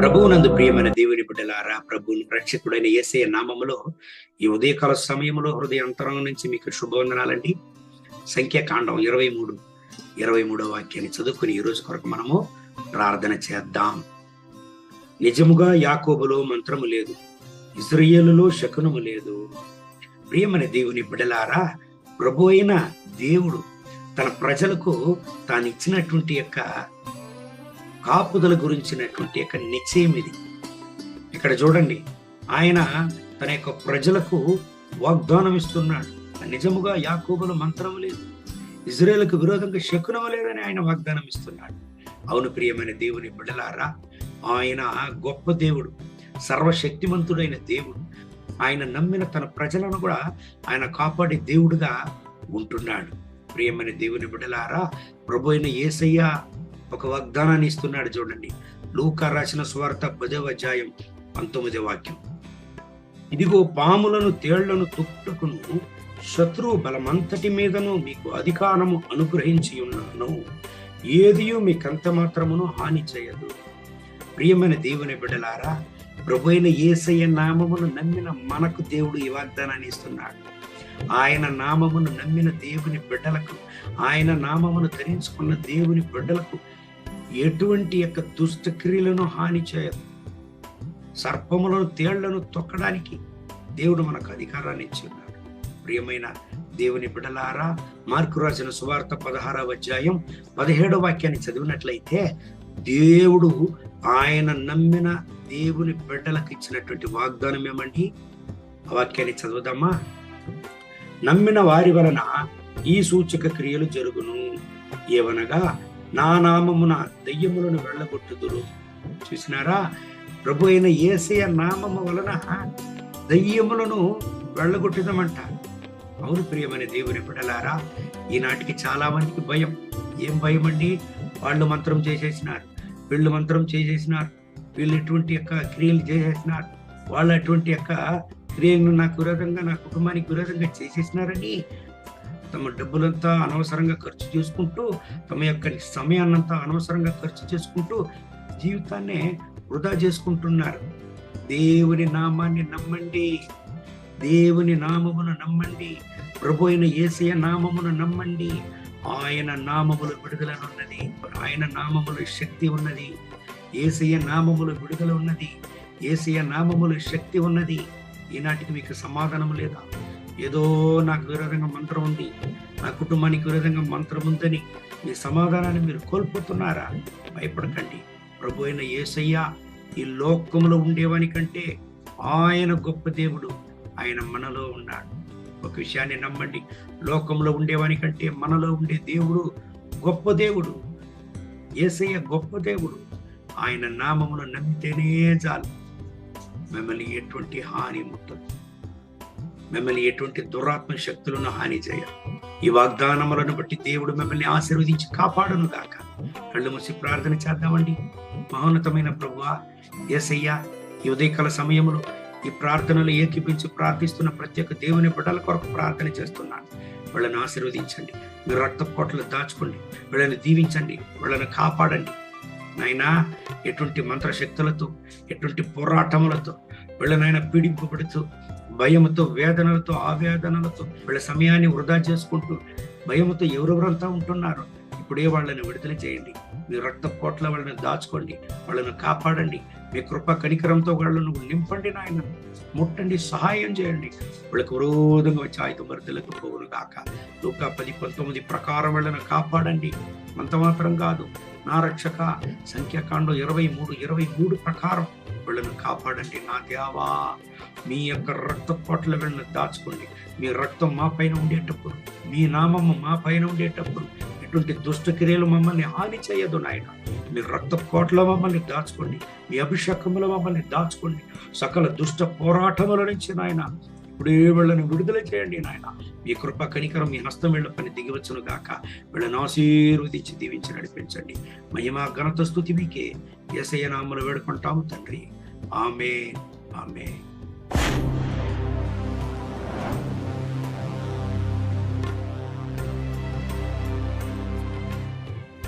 ప్రభువునందు ప్రియమైన దేవుని బిడ్డలారా ప్రభువుని రక్షకుడైన ఏసే నామములో ఈ ఉదయకాల సమయంలో హృదయ అంతరంగం నుంచి మీకు శుభవందనాలండి. సంఖ్యాకాండం ఇరవై మూడు ఇరవై మూడో వాక్యాన్ని చదువుకుని ఈ రోజు కొరకు మనము ప్రార్థన చేద్దాం. నిజముగా యాకోబులో మంత్రము లేదు ఇజ్రాయేలులో శకునము లేదు. ప్రియమైన దేవుని బిడలారా ప్రభు అయిన దేవుడు తన ప్రజలకు తాను ఇచ్చినటువంటి యొక్క కాపుదల గురించినటువంటి యొక్క నిశ్చయం ఇది. ఇక్కడ చూడండి ఆయన తన యొక్క ప్రజలకు వాగ్దానం ఇస్తున్నాడు నిజముగా యాకోబుల మంత్రం లేదు. ఇజ్రాయేల్కు విరోధంగా శకునం లేదని ఆయన వాగ్దానం ఇస్తున్నాడు అవును ప్రియమైన దేవుని బిడలారా ఆయన గొప్ప దేవుడు సర్వశక్తిమంతుడైన దేవుడు ఆయన నమ్మిన తన ప్రజలను కూడా ఆయన కాపాడే దేవుడుగా ఉంటున్నాడు. ప్రియమైన దేవుని బిడలారా ప్రభు అయిన ఏసయ్య ఒక వాగ్దానాన్ని ఇస్తున్నాడు చూడండి. లూకా రాసిన స్వార్థ పదవ అధ్యాయం పంతొమ్మిది వాక్యం. ఇదిగో పాములను తేళ్ళను తుట్టుకును శత్రువు బలమంతటి మీదను మీకు అధికారము అనుగ్రహించి ఉన్నాను. ఏదియు మీకంత మాత్రమును హాని చేయదు. ప్రియమైన దేవుని బిడ్డలారా ప్రభు అయిన ఏసయ్య నామమును నమ్మిన మనకు దేవుడు ఈ వాగ్దానాన్ని ఇస్తున్నాడు. ఆయన నామమును నమ్మిన దేవుని బిడ్డలకు ఆయన నామమును ధరించుకున్న దేవుని బిడ్డలకు ఎటువంటి యొక్క దుష్టక్రియలను హాని చేయదు. సర్పములను తేళ్ళను తొక్కడానికి దేవుడు మనకు అధికారాన్ని ఇచ్చి ఉన్నాడు ప్రియమైన దేవుని బిడలారా మార్కు రాసిన సువార్త పదహారవ అధ్యాయం పదిహేడవ వాక్యాన్ని చదివినట్లయితే దేవుడు ఆయన నమ్మిన దేవుని బిడ్డలకు ఇచ్చినటువంటి వాగ్దానం ఏమండి? ఆ వాక్యాన్ని చదువుదామా? నమ్మిన వారి వలన ఈ సూచక క్రియలు జరుగును. ఏవనగా నా నామమున దయ్యములను వెళ్ళగొట్టుదురు. చూసినారా? ప్రభు అయిన ఏసయ నామము వలన దయ్యములను వెళ్ళగొట్టుదామంట. అవును ప్రియమైన దేవుని బిడలారా ఈనాటికి చాలా మందికి భయం. ఏం భయం అండి వాళ్ళు మంత్రం చేసేసినారు వీళ్ళు మంత్రం చేసేసినారు వీళ్ళు ఎటువంటి యొక్క క్రియలు చేసేసినారు వాళ్ళు అటువంటి యొక్క స్త్రీలను నాకు విరోధంగా నా కుటుంబానికి విరోధంగా చేసేసినారని తమ డబ్బులంతా అనవసరంగా ఖర్చు చేసుకుంటూ తమ యొక్క సమయాన్నంతా అనవసరంగా ఖర్చు చేసుకుంటూ జీవితాన్ని వృధా చేసుకుంటున్నారు. దేవుని నామాన్ని నమ్మండి. దేవుని నామమును నమ్మండి. ప్రభు అయిన ఏసయ నామమును నమ్మండి. ఆయన నామములు విడుదలనున్నది ఆయన నామములు శక్తి ఉన్నది. ఏసయ నామములు విడుదల ఉన్నది. ఏసయ నామములు శక్తి ఉన్నది. ఈనాటికి మీకు సమాధానం లేదా? ఏదో నాకు విరోధంగా మంత్రం ఉంది. నా కుటుంబానికి విరోధంగా మంత్రం ఉందని మీ సమాధానాన్ని మీరు కోల్పోతున్నారా? భయపడకండి. ప్రభు అయిన ఏసయ్య ఈ లోకంలో ఉండేవాని కంటే ఆయన గొప్ప దేవుడు ఆయన మనలో ఉన్నాడు. ఒక విషయాన్ని నమ్మండి. లోకంలో ఉండేవాని కంటే మనలో ఉండే దేవుడు గొప్ప దేవుడు. ఏసయ్య గొప్ప దేవుడు. ఆయన నామమును నమ్మితేనే చాలు. మిమ్మల్ని ఎటువంటి హాని ముట్టదు. మిమ్మల్ని ఎటువంటి దురాత్మ శక్తులను హాని చేయరు ఈ వాగ్దానములను బట్టి దేవుడు మిమ్మల్ని ఆశీర్వదించి కాపాడును గాక. కళ్ళు మూసి ప్రార్థన చేద్దామండి. మహోన్నతమైన ప్రభు ఏసయ్య ఈ ఉదయకాల సమయంలో ఈ ప్రార్థనలు ఏకీపించి ప్రార్థిస్తున్న ప్రత్యేక దేవుని బిడ్డల కొరకు ప్రార్థన చేస్తున్నాను. వాళ్ళని ఆశీర్వదించండి. మీరు రక్త కోటలు దాచుకోండి. వీళ్ళని దీవించండి. వీళ్ళని కాపాడండి. నైనా ఎటువంటి మంత్రశక్తులతో ఎటువంటి పోరాటములతో వీళ్ళనైనా పీడింపబడుతూ భయముతో వేదనలతో ఆవేదనలతో వీళ్ళ సమయాన్ని వృధా చేసుకుంటూ భయముతో ఎవరెవరంతా ఉంటున్నారు ఇప్పుడే వాళ్ళని విడుదల చేయండి. మీ రక్త కోట్ల వాళ్ళని దాచుకోండి వాళ్ళని కాపాడండి. మీ కృప కనికరంతో వాళ్ళను నింపండి నాయన. ముట్టండి సహాయం చేయండి. వాళ్ళకు విరోధంగా వచ్చి ఆయుధ మరుదలకు పోవును కాక లూకా పది పంతొమ్మిది ప్రకారం వాళ్ళను కాపాడండి. అంత మాత్రం కాదు. నా రక్షక సంఖ్యాకాండం ఇరవై మూడు ఇరవై మూడు ప్రకారం వీళ్ళను కాపాడండి నా దేవా. మీ యొక్క రక్త కోట్ల వీళ్ళని దాచుకోండి. మీ రక్తం మా పైన ఉండేటప్పుడు మీ నామము మా పైన ఉండేటప్పుడు ఎటువంటి దుష్ట క్రియలు మమ్మల్ని హాని చేయదు నాయన. మీ రక్త కోట్లో మమ్మల్ని దాచుకోండి. మీ అభిషేకములు మమ్మల్ని దాచుకోండి. సకల దుష్ట పోరాటముల నుంచి నాయన ఇప్పుడే వీళ్ళని విడుదల చేయండి నాయన. మీ కృప కనికరం మీ హస్తం వీళ్ళ పని దిగివచ్చును గాక. వీళ్ళని ఆశీర్వదించి దీవించి నడిపించండి. మహిమ ఘనత స్థుతి మీకే. ఎసయ్య నామలు వేడుకుంటాము తండ్రి. ఆమె ఆమె